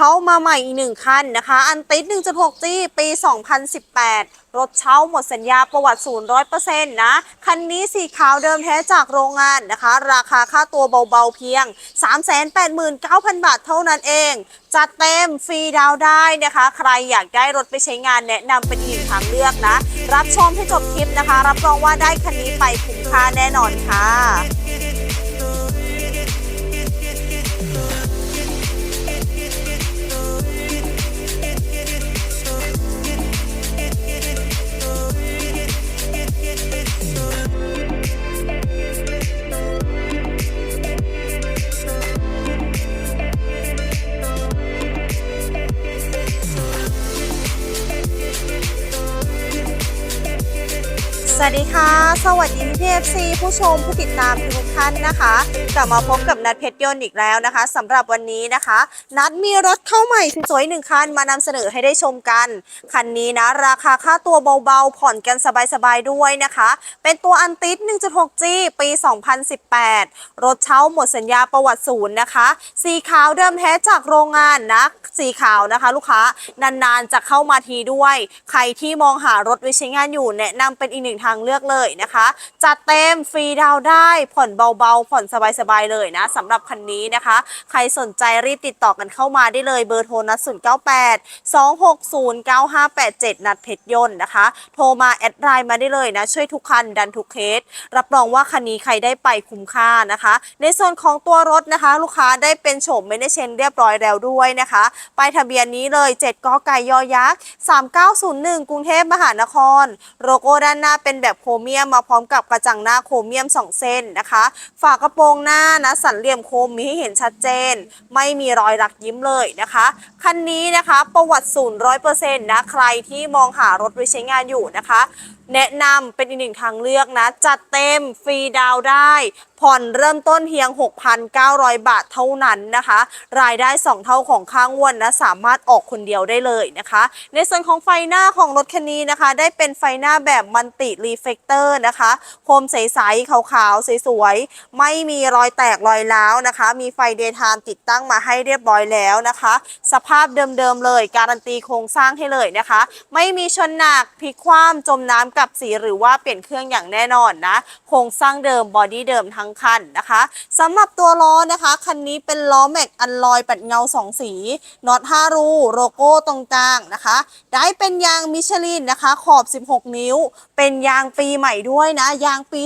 เข้ามาใหม่อีกหนึ่งคันนะคะ อันติด 1.6G ปี 2018 รถเช่าหมดสัญญาประวัติศูนย์ร้อยเปอร์เซ็นต์นะ คันนี้สีขาวเดิมแท้จากโรงงานนะคะ ราคาค่าตัวเบาๆเพียง 389,000 บาทเท่านั้นเอง จัดเต็มฟรีดาวได้นะคะ ใครอยากได้รถไปใช้งานแนะนำเป็นอีกทางเลือกนะ รับชมให้จบคลิปนะคะ รับรองว่าได้คันนี้ไปคุ้มค่าแน่นอนค่ะ สวัสดีค่ะ สวัสดีพี่เอฟซีผู้ชมผู้ติดตามทุกท่านนะคะ กลับมาพบกับนัดเพชรยนต์อีกแล้วนะคะสำหรับวันนี้นะคะ นัดมีรถเข้าใหม่สวยๆหนึ่งคันมานำเสนอให้ได้ชมกัน คันนี้นะ ราคาค่าตัวเบาๆ ผ่อนกันสบายๆด้วยนะคะ เป็นตัวอันติด 1.6G ปี 2018 รถเช่าหมดสัญญาประวัติศูนย์นะคะ สีขาวเดิมแท้จากโรงงานนะสีขาวนะคะ ลูกค้านานๆจะเข้ามาทีด้วย ใครที่มองหารถไว้ใช้งานอยู่แนะนำเป็นอีกหนึ่งทางางเลือกเลยนะคะ จัดเต็มฟรีดาวได้ผ่อนเบาๆ ผ่อนสบายๆเลยนะสำหรับคันนี้นะคะ ใครสนใจรีบติดต่อกันเข้ามาได้เลยเบอร์โทรนัด098 260 9587 นัดเพชรยนต์นะคะ โทรมาแอดไลน์มาได้เลยนะ ช่วยทุกคันดันทุกเคส รับรองว่าคันนี้ใครได้ไปคุ้มค่านะคะ ในส่วนของตัวรถนะคะ ลูกค้าได้เป็นโฉมไม่ได้เชนเรียบร้อยแล้วด้วยนะคะป้ายทะเบียนนี้เลย 7กไก่ยอยักษ์3901 กรุงเทพมหานคร โลโก้ด้านหน้าเป็นแบบโครเมียมมาพร้อมกับกระจังหน้าโครเมียม 2 เส้นนะคะ ฝากระโปรงหน้านะสันเหลี่ยมโคมมีให้เห็นชัดเจน ไม่มีรอยรักยิ้มเลยนะคะ คันนี้นะคะประวัติศูนย์ร้อยเปอร์เซ็นต์นะใครที่มองหารถไว้ใช้งานอยู่นะคะ แนะนำเป็นอีกหนึ่งทางเลือกนะ จัดเต็มฟรีดาวได้ ผ่อนเริ่มต้นเพียง 6,900 บาทเท่านั้นนะคะ รายได้ 2 เท่าของข้างวันนะสามารถออกคนเดียวได้เลยนะคะ ในส่วนของไฟหน้าของรถคันนี้นะคะ ได้เป็นไฟหน้าแบบมันติรีเฟกเตอร์นะคะโคมใสๆขาวๆสวยๆไม่มีรอยแตกรอยร้าวนะคะ มีไฟเดย์ทม์ติดตั้งมาให้เรียบร้อยแล้วนะคะ สภาพเดิมๆเลย การันตีโครงสร้างให้เลยนะคะ ไม่มีชนหนักพลิกคว่ำจมน้ำกับสีหรือว่าเปลี่ยนเครื่องอย่างแน่นอนนะโครงสร้างเดิมบอดี้เดิมทั้งคันนะคะสำหรับตัวล้อนะคะคันนี้เป็นล้อแม็กอันลอยปัดเงา 2 สีน็อต5รูโลโก้ตรงกลางนะคะ ได้เป็นยางมิชลินนะคะ ขอบ 16 นิ้ว เป็นยางปีใหม่ด้วยนะ ยางปี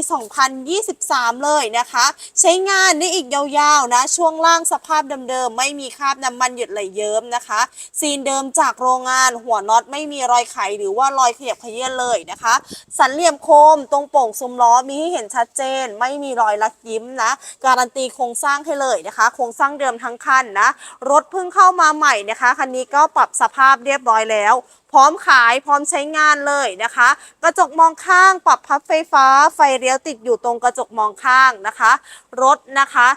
2023 เลยนะคะ ใช้งานได้อีกยาวๆนะ ช่วงล่างสภาพเดิมๆไม่มีคราบน้ำมันหยดไหลเยิ้มนะคะ ซีนเดิมจากโรงงานหัวน็อตไม่มีรอยไขหรือว่ารอยขยับขยื้อนเลยนะคะ สันเหลี่ยมโคมตรงโป่งซุ้มล้อมีให้เห็นชัดเจน ไม่มีรอยลักยิ้มนะ การันตีโครงสร้างให้เลยนะคะ โครงสร้างเดิมทั้งคันนะ รถเพิ่งเข้ามาใหม่นะคะ คันนี้ก็ปรับสภาพเรียบร้อยแล้ว พร้อมขายพร้อมใช้งานเลยนะคะ กระจกมองข้างปรับพับไฟฟ้า ไฟเลี้ยวติดอยู่ตรงกระจกมองข้างนะคะ รถนะคะ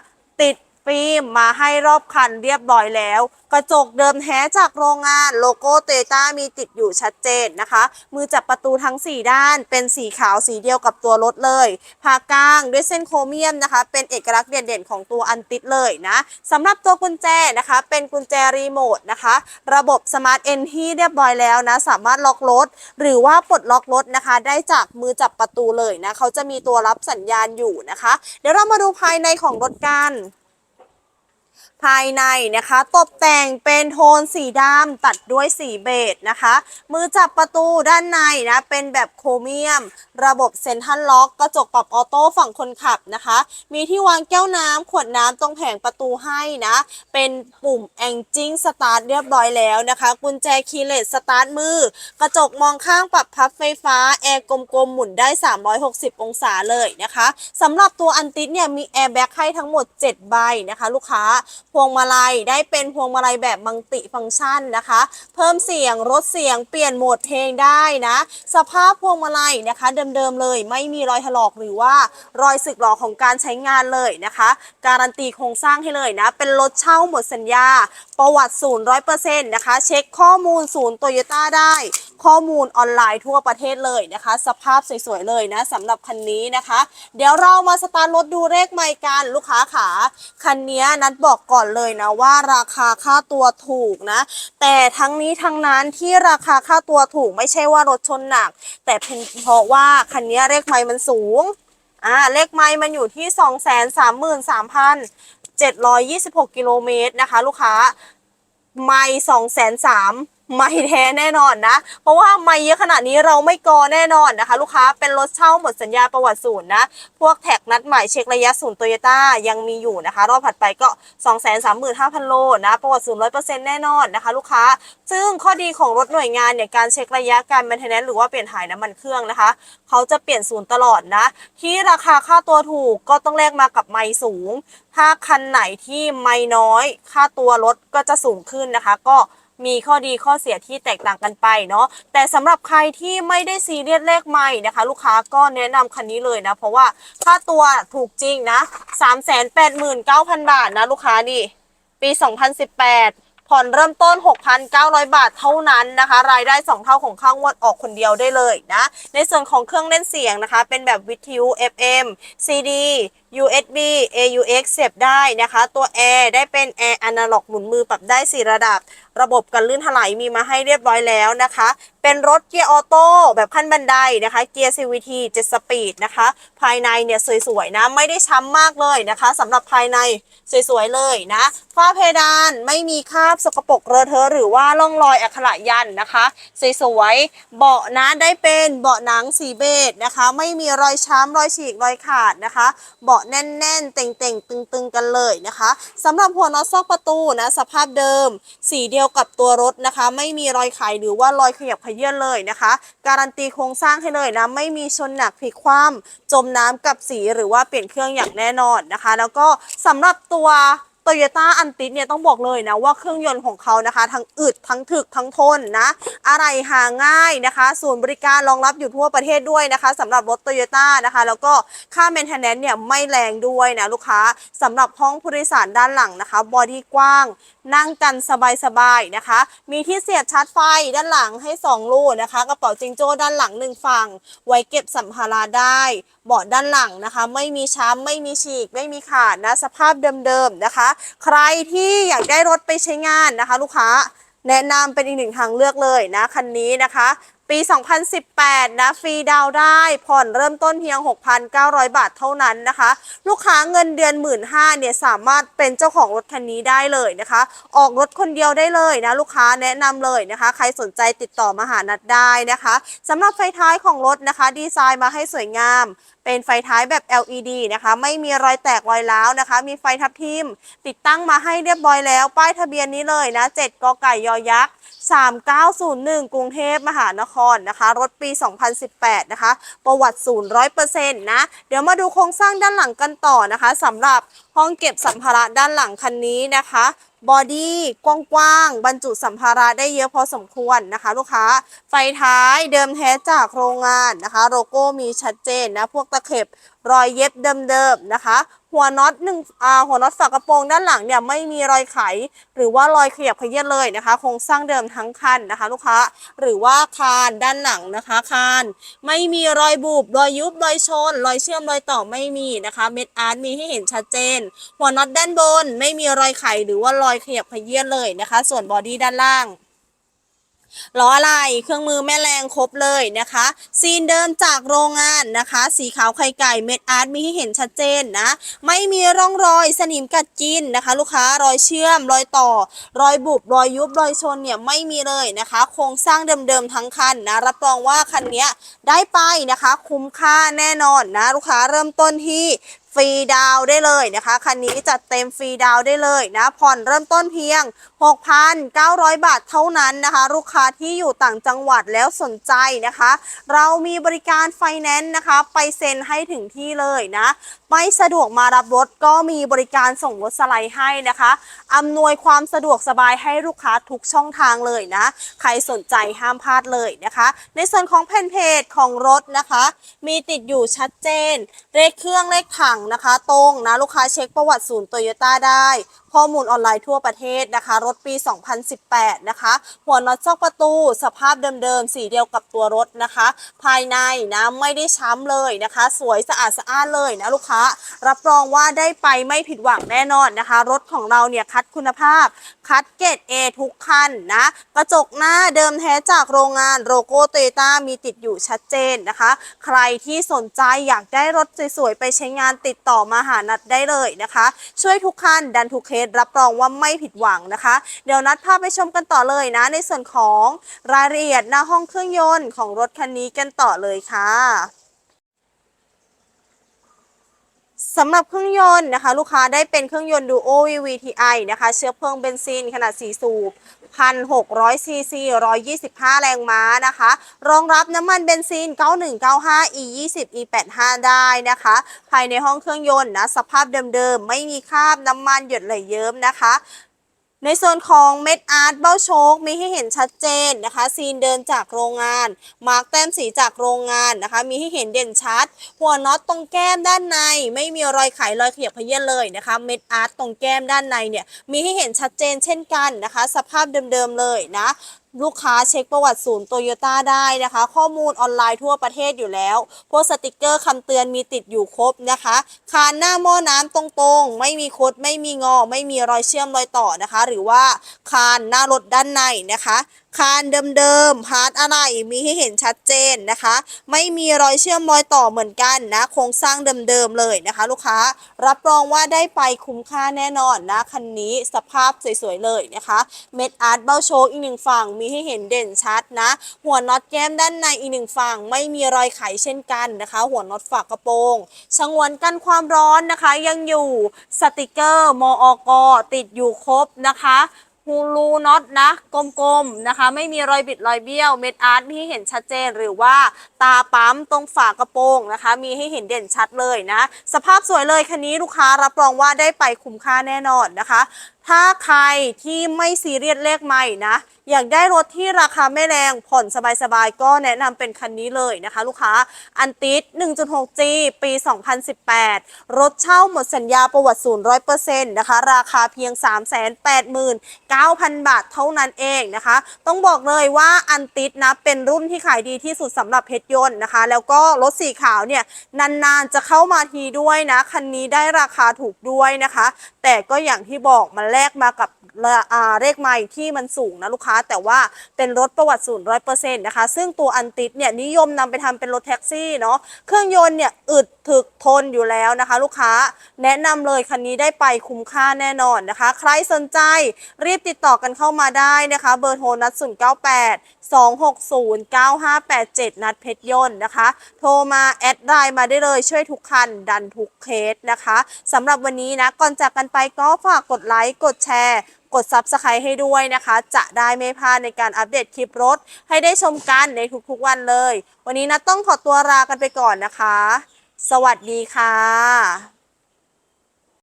ติด ฟิล์มมาให้รอบคันเรียบร้อยแล้ว กระจกเดิมแท้จากโรงงานโลโก้เตต้ามีติดอยู่ชัดเจนนะคะ มือจับประตูทั้ง 4 ด้าน เป็นสีขาวสีเดียวกับตัวรถเลยผากลางด้วยเส้นโครเมียมนะคะ เป็นเอกลักษณ์เด่นๆของตัวอันติดเลยนะสำหรับตัวกุญแจนะคะ เป็นกุญแจรีโมทนะคะ ระบบสมาร์ทเอนที่เรียบร้อยแล้วนะสามารถล็อกรถ หรือว่าปลดล็อกรถนะคะ ได้จากมือจับประตูเลยนะเขาจะมีตัวรับสัญญาณอยู่นะคะ เดี๋ยวเรามาดูภายในของรถกัน ภายในนะคะ ตกแต่งเป็นโทนสีดำตัดด้วยสีเบจนะคะ มือจับประตูด้านในนะเป็นแบบโครเมียม ระบบเซ็นทรัลล็อกกระจกปรับออโต้ฝั่งคนขับนะคะ มีที่วางแก้วน้ำขวดน้ำตรงแผงประตูให้นะ เป็นปุ่มแองจิ้งสตาร์ทเรียบร้อยแล้วนะคะกุญแจคีย์เลสสตาร์ทมือ กระจกมองข้างปรับพับไฟฟ้าแอร์กลมๆหมุนได้ 360 องศาเลยนะคะสำหรับตัวอันติดเนี่ยมีแอร์แบ็กให้ทั้งหมด 7 ใบนะคะ ลูกค้าพวงมาลัยได้เป็นพวงมาลัยแบบมังติฟังก์ชันนะคะ เพิ่มเสียงลดเสียงเปลี่ยนโหมดเพลงได้นะ สภาพพวงมาลัยนะคะเดิมๆเลย ไม่มีรอยถลอกหรือว่ารอยสึกหรอของการใช้งานเลยนะคะ การันตีโครงสร้างให้เลยนะ เป็นรถเช่าหมดสัญญา ประวัติศูนย์ร้อยเปอร์เซ็นต์นะคะ เช็คข้อมูลศูนย์โตโยต้าได้ข้อมูลออนไลน์ทั่วประเทศเลยนะคะ สภาพสวยๆเลยนะสำหรับคันนี้นะคะ เดี๋ยวเรามาสตาร์ทรถดูเลขไมค์กันลูกค้าขาคันนี้นัดบอกก่อนเลยนะว่าราคาค่าตัวถูกนะ แต่ทั้งนี้ทั้งนั้นที่ราคาค่าตัวถูกไม่ใช่ว่ารถชนหนัก แต่เป็นเพราะว่าคันนี้เลขไมค์มันสูงอ่าเลขไมล์มันอยู่ที่ 2 3 3 3 7 2 6 กิโลเมตรนะคะ ลูกค้า ไมล์2 3 0 0 ไมล์แท้แน่นอนนะ เพราะว่าไมล์เยอะขนาดนี้เราไม่กอแน่นอนนะคะ ลูกค้าเป็นรถเช่าหมดสัญญาประวัติศูนย์นะ พวกแท็กนัดใหม่เช็คระยะศูนย์โตโยต้ายังมีอยู่นะคะ รอบถัดไปก็ 2 3 5 0 0 0 โลนะ ประวัติศูนย์100%แน่นอนนะคะ ลูกค้า ซึ่งข้อดีของรถหน่วยงานเนี่ยการเช็คระยะการแมนเทนแนนหรือว่าเปลี่ยนถ่ายน้ำมันเครื่องนะคะ เขาจะเปลี่ยนศูนย์ตลอดนะ ที่ราคาค่าตัวถูกก็ต้องแลกมากับไมล์สูง ถ้าคันไหนที่ไมล์น้อย ค่าตัวรถก็จะสูงขึ้นนะคะ ก็ มีข้อดีข้อเสียที่แตกต่างกันไปเนาะแต่สำหรับใครที่ไม่ได้ซีเรียสเลขไมล์นะคะ ลูกค้าก็แนะนำคันนี้เลยนะ เพราะว่าค่าตัวถูกจริงนะ389,000 บาทนะลูกค้านี่ปี 2018ผ่อนเริ่มต้น 6,900 บาทเท่านั้นนะคะ รายได้ 2 เท่าของข้างงวดออกคนเดียวได้เลยนะ ในส่วนของเครื่องเล่นเสียงนะคะ เป็นแบบวิทยุ FM CD USB AUX เสียบได้นะคะ ตัว Air ได้เป็น Air Analog หมุนมือปรับได้ 4 ระดับ ระบบกันลื่นถลายมีมาให้เรียบร้อยแล้วนะคะ เป็นรถเกียร์ออโต้แบบขั้นบันไดนะคะ เกียร์ CVT 7 สปีดนะคะ ภายในเนี่ยสวยๆนะ ไม่ได้ช้ำมากเลยนะคะสำหรับภายในสวยๆเลยนะ ฝ้าเพดานไม่มีคราบสกปรกเลอะเทอะหรือว่าร่องรอยอักขระยันนะคะสวยๆเบาะนะได้เป็นเบาะหนังสีเบจนะคะ ไม่มีรอยช้ำรอยฉีกรอยขาดนะคะ เบาะแน่นๆ เต่งๆ ตึงๆ กันเลยนะคะสำหรับหัวน็อตซอกประตูนะสภาพเดิม สีเดียวกับตัวรถนะคะ ไม่มีรอยไขหรือว่ารอยขยับเขยื่นเลยนะคะ การันตีโครงสร้างให้เลยนะไม่มีชนหนักพลิกคว่ำจมน้ำกับสีหรือว่าเปลี่ยนเครื่องอย่างแน่นอนนะคะ แล้วก็สำหรับตัว โตโยต้าอันติสเนี่ยต้องบอกเลยนะว่าเครื่องยนต์ของเขานะคะ ทั้งอึดทั้งถึกทั้งทนนะ อะไรหาง่ายนะคะศูนย์บริการรองรับอยู่ทั่วประเทศด้วยนะคะสำหรับรถโตโยต้านะคะ แล้วก็ค่า maintenance เนี่ยไม่แรงด้วยนะลูกค้าสำหรับห้องผู้โดยสารด้านหลังนะคะบอดี้กว้างนั่งกันสบายๆนะคะ มีที่เสียบชาร์จไฟด้านหลังให้ 2 ลูกนะคะ กระเป๋าจิงโจ้ด้านหลังหนึ่งฝั่ง ไว้เก็บสัมภาระได้ เบาะด้านหลังนะคะ ไม่มีช้ำไม่มีฉีก ไม่มีขาดนะ สภาพเดิมๆนะคะใครที่อยากได้รถไปใช้งานนะคะ ลูกค้าแนะนำเป็นอีกหนึ่งทางเลือกเลยนะคันนี้นะคะ ปี 2018 นะฟรีดาวได้ผ่อนเริ่มต้นเพียง 6,900 บาทเท่านั้นนะคะ ลูกค้าเงินเดือน 1 5ื่นเนี่ยสามารถเป็นเจ้าของรถคันนี้ได้เลยนะคะ ออกรถคนเดียวได้เลยนะ ลูกค้าแนะนำเลยนะคะ ใครสนใจติดต่อมาหานัดได้นะคะสำหรับไฟท้ายของรถนะคะ ดีไซน์มาให้สวยงาม เป็นไฟท้ายแบบ LED นะคะ ไม่มีรอยแตกรอยร้าวนะคะ มีไฟทับทิมติดตั้งมาให้เรียบร้อยแล้ว ป้ายทะเบียนนี้เลยนะ 7กไก่ยอยักษ์ 3901 กรุงเทพมหานครนะคะ รถปี 2018 นะคะ ประวัติศูนย์ร้อยเปอร์เซ็นต์นะ เดี๋ยวมาดูโครงสร้างด้านหลังกันต่อนะคะสำหรับห้องเก็บสัมภาระด้านหลังคันนี้นะคะบอดี้กว้างๆบรรจุสัมภาระได้เยอะพอสมควรนะคะ ลูกค้า ไฟท้ายเดิมแท้จากโรงงานนะคะ โลโก้มีชัดเจนนะ พวกตะเข็บ รอยเย็บเดิมๆนะคะ หัวน็อตหนึ่งอ่าหัวน็อตฝากระโปรงด้านหลังเนี่ยไม่มีรอยไข หรือว่ารอยขยับเขยื้เลยนะคะโครงสร้างเดิมทั้งคันนะคะ ลูกค้าหรือว่าคานด้านหลังนะคะคานไม่มีรอยบุบรอยยุบรอยชน รอยเชื่อมรอยต่อไม่มีนะคะ เม็ดอาร์ตมีให้เห็นชัดเจน หัวน็อตด้านบน ไม่มีรอยไขหรือว่ารอยขยับเขยื้เลยนะคะ ส่วนบอดี้ด้านล่าง ล้ออะไรเครื่องมือแม่แรงครบเลยนะคะ ซีนเดิมจากโรงงานนะคะ สีขาวไข่ไก่เม็ดอาร์ตมีให้เห็นชัดเจนนะ ไม่มีร่องรอยสนิมกัดกินนะคะ ลูกค้ารอยเชื่อม รอยต่อ รอยบุบรอยยุบรอยชนเนี่ยไม่มีเลยนะคะ โครงสร้างเดิมๆทั้งคันนะรับรองว่าคันนี้ได้ไปนะคะ คุ้มค่าแน่นอนนะ ลูกค้าเริ่มต้นที่ ฟรีดาวได้เลยนะคะ คันนี้จัดเต็มฟรีดาวได้เลยนะ ผ่อนเริ่มต้นเพียง 6,900 บาทเท่านั้นนะคะ ลูกค้าที่อยู่ต่างจังหวัดแล้วสนใจนะคะ เรามีบริการไฟแนนซ์นะคะ ไปเซ็นให้ถึงที่เลยนะ ไม่สะดวกมารับรถก็มีบริการส่งรถสไลด์ให้นะคะอำนวยความสะดวกสบายให้ลูกค้าทุกช่องทางเลยนะ ใครสนใจห้ามพลาดเลยนะคะ ในส่วนของแผ่นเพจของรถนะคะ มีติดอยู่ชัดเจนเลขเครื่องเลขถังนะคะ ตรงนะลูกค้าเช็คประวัติศูนย์โตโยต้าได้ ข้อมูลออนไลน์ทั่วประเทศนะคะ รถปี 2018 นะคะ หัวน็อตซอกประตู สภาพเดิมๆ สีเดียวกับตัวรถนะคะ ภายในนะไม่ได้ช้ำเลยนะคะ สวยสะอาดสะอ้านเลยนะลูกค้า รับรองว่าได้ไปไม่ผิดหวังแน่นอนนะคะ รถของเราเนี่ยคัดคุณภาพ คัดเกรด A ทุกคันนะ กระจกหน้าเดิมแท้จากโรงงานโลโก้โตโยต้ามีติดอยู่ชัดเจนนะคะ ใครที่สนใจอยากได้รถสวยๆ ไปใช้งานติดต่อมาหานัดได้เลยนะคะ ช่วยทุกคันดันทุกเคสรับรองว่าไม่ผิดหวังนะคะ เดี๋ยวนัดพาไปชมกันต่อเลยนะ ในส่วนของรายละเอียดหน้าห้องเครื่องยนต์ของรถคันนี้กันต่อเลยค่ะ สำหรับเครื่องยนต์นะคะ ลูกค้าได้เป็นเครื่องยนต์ Duo VVTi นะคะ เชื้อเพลิงเบนซินขนาด 4 สูบ 1,600 ซีซี 125 แรงม้านะคะ รองรับน้ำมันเบนซิน 9195 E20 E85 ได้นะคะ ภายในห้องเครื่องยนต์นะ สภาพเดิมๆ ไม่มีคราบน้ำมันหยดไหลเยิ้มนะคะ ในส่วนของเม็ดอาร์ตเบ้าโชคมีให้เห็นชัดเจนนะคะ ซีนเดินจากโรงงาน มาร์กแต้มสีจากโรงงานนะคะ มีให้เห็นเด่นชัด หัวน็อตตรงแก้มด้านใน ไม่มีรอยไขรอยเขียบเยี้ยนเลยนะคะ เม็ดอาร์ตตรงแก้มด้านในเนี่ยมีให้เห็นชัดเจนเช่นกันนะคะ สภาพเดิมๆเลยนะ ลูกค้าเช็คประวัติศูนย์โตโยต้าได้นะคะ ข้อมูลออนไลน์ทั่วประเทศอยู่แล้ว พวกสติกเกอร์คำเตือนมีติดอยู่ครบนะคะ คานหน้าหม้อน้ำตรงๆ ไม่มีคดไม่มีงอ ไม่มีรอยเชื่อมรอยต่อนะคะ หรือว่าคานหน้ารถด้านในนะคะ คานเดิมๆพาร์ทอะไรมีให้เห็นชัดเจนนะคะ ไม่มีรอยเชื่อมรอยต่อเหมือนกันนะโครงสร้างเดิมๆเลยนะคะ ลูกค้ารับรองว่าได้ไปคุ้มค่าแน่นอนนะคันนี้สภาพสวยๆเลยนะคะเม็ดอาร์ตเบ้าโชกอีกหนึ่งฝั่งมีให้เห็นเด่นชัดนะ หัวน็อตแก้มด้านในอีกหนึ่งฝั่ง ไม่มีรอยไขเช่นกันนะคะ หัวน็อตฝากระโปรงชงวนกันความร้อนนะคะ ยังอยู่สติกเกอร์มอกติดอยู่ครบนะคะ ฮูรูน็อตนะ กลมๆนะคะ ไม่มีรอยบิดรอยเบี้ยวเม็ดอาร์ตมีให้เห็นชัดเจนหรือว่าตาปั๊มตรงฝากระโปรงนะคะ มีให้เห็นเด่นชัดเลยนะ สภาพสวยเลยคันนี้ลูกค้ารับรองว่าได้ไปคุ้มค่าแน่นอนนะคะ ถ้าใครที่ไม่ซีเรียสเลขใหม่นะ อยากได้รถที่ราคาไม่แรงผ่อนสบายๆ ก็แนะนำเป็นคันนี้เลยนะคะ ลูกค้าอันติด 1.6G ปี 2018 รถเช่าหมดสัญญาประวัติศูนย์100%นะคะ ราคาเพียง 389,000 บาทเท่านั้นเองนะคะ ต้องบอกเลยว่าอันติดนะ เป็นรุ่นที่ขายดีที่สุดสำหรับเพชรยนต์นะคะ แล้วก็รถสีขาวเนี่ย นานๆจะเข้ามาทีด้วยนะ คันนี้ได้ราคาถูกด้วยนะคะ แต่ก็อย่างที่บอกมันแลกมากับละอ่าเลขไม้ที่มันสูงนะลูกค้า แต่ว่าเป็นรถประวัติศูนย์ร้อยเปอร์เซ็นต์นะคะ ซึ่งตัวอันติดเนี่ยนิยมนำไปทำเป็นรถแท็กซี่เนาะเครื่องยนต์เนี่ยอึด ถึกทนอยู่แล้วนะคะ ลูกค้าแนะนำเลยคันนี้ได้ไปคุ้มค่าแน่นอนนะคะ ใครสนใจรีบติดต่อกันเข้ามาได้นะคะ เบอร์โทรนัด0 9 8 260 9587 นัดเพชรยนต์นะคะ โทรมาแอดไลน์มาได้เลยช่วยทุกคัน ดันทุกเคสนะคะสำหรับวันนี้นะก่อนจากกันไปก็ฝากกดไลค์กดแชร์กด Subscribe ให้ด้วยนะคะ จะได้ไม่พลาดในการอัปเดตคลิปรถ ให้ได้ชมกันในทุกๆวันเลย วันนี้นะต้องขอตัวลากันไปก่อนนะคะ สวัสดีค่ะ